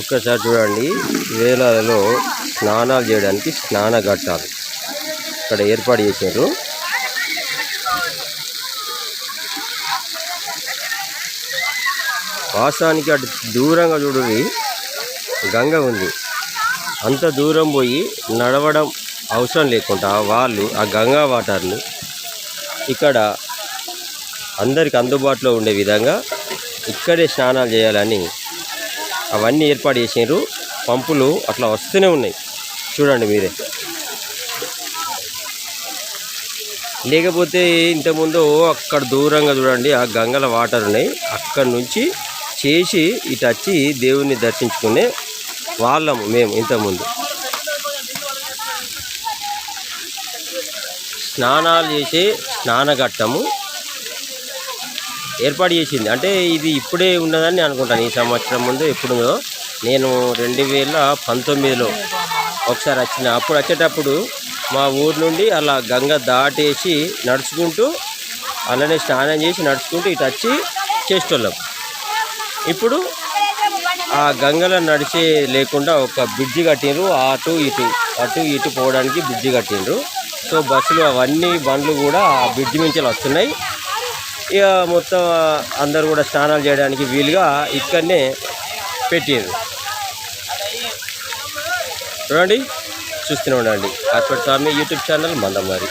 ఒక్కసారి చూడండి. వేలాలలో స్నానాలు చేయడానికి స్నాన ఘట్టాలు ఇక్కడ ఏర్పాటు చేశారు. వాస్తవానికి అటు దూరంగా చూడండి. గంగ ఉంది. అంత దూరం పోయి నడవడం అవసరం లేకుండా వాళ్ళు ఆ గంగా వాటర్ని ఇక్కడ అందరికి అందుబాటులో ఉండే విధంగా ఇక్కడే స్నానాలు చేయాలని అవన్నీ ఏర్పాటు చేసినారు పంపులు అట్లా వస్తూనే ఉన్నాయి. చూడండి మీరే. లేకపోతే ఇంతకుముందు అక్కడ దూరంగా చూడండి ఆ గంగల వాటర్ ఉన్నాయి. అక్కడి నుంచి చేసి ఇటు వచ్చి దేవుణ్ణి దర్శించుకునే వాళ్ళము మేము ఇంతకుముందు. స్నానాలు చేసే స్నానఘట్టము. ఏర్పాటు చేసింది. అంటే ఇది ఇప్పుడే ఉన్నదని అనుకుంటాను. ఈ సంవత్సరం ముందు ఎప్పుడుందో. నేను రెండు వేల పంతొమ్మిదిలో ఒకసారి వచ్చిన. అప్పుడు వచ్చేటప్పుడు మా ఊరు నుండి అలా గంగ దాటేసి నడుచుకుంటూ అలానే స్నానం చేసి నడుచుకుంటూ ఇటు వచ్చి చేసేటోళ్ళం. ఇప్పుడు ఆ గంగలో నడిచే లేకుండా ఒక బ్రిడ్జి కట్టిండ్రు అటు ఇటు అటు ఇటు పోవడానికి బ్రిడ్జి కట్టిండ్రు సో బస్సులు అవన్నీ బండ్లు కూడా ఆ బ్రిడ్జి నుంచి వస్తున్నాయి. ఇక మొత్తం అందరు కూడా స్నానాలు చేయడానికి వీలుగా ఇక్కడనే పెట్టారు చూడండి చూస్తూనే ఉండండి. అప్పటి స్వామి యూట్యూబ్ ఛానల్ మందమారి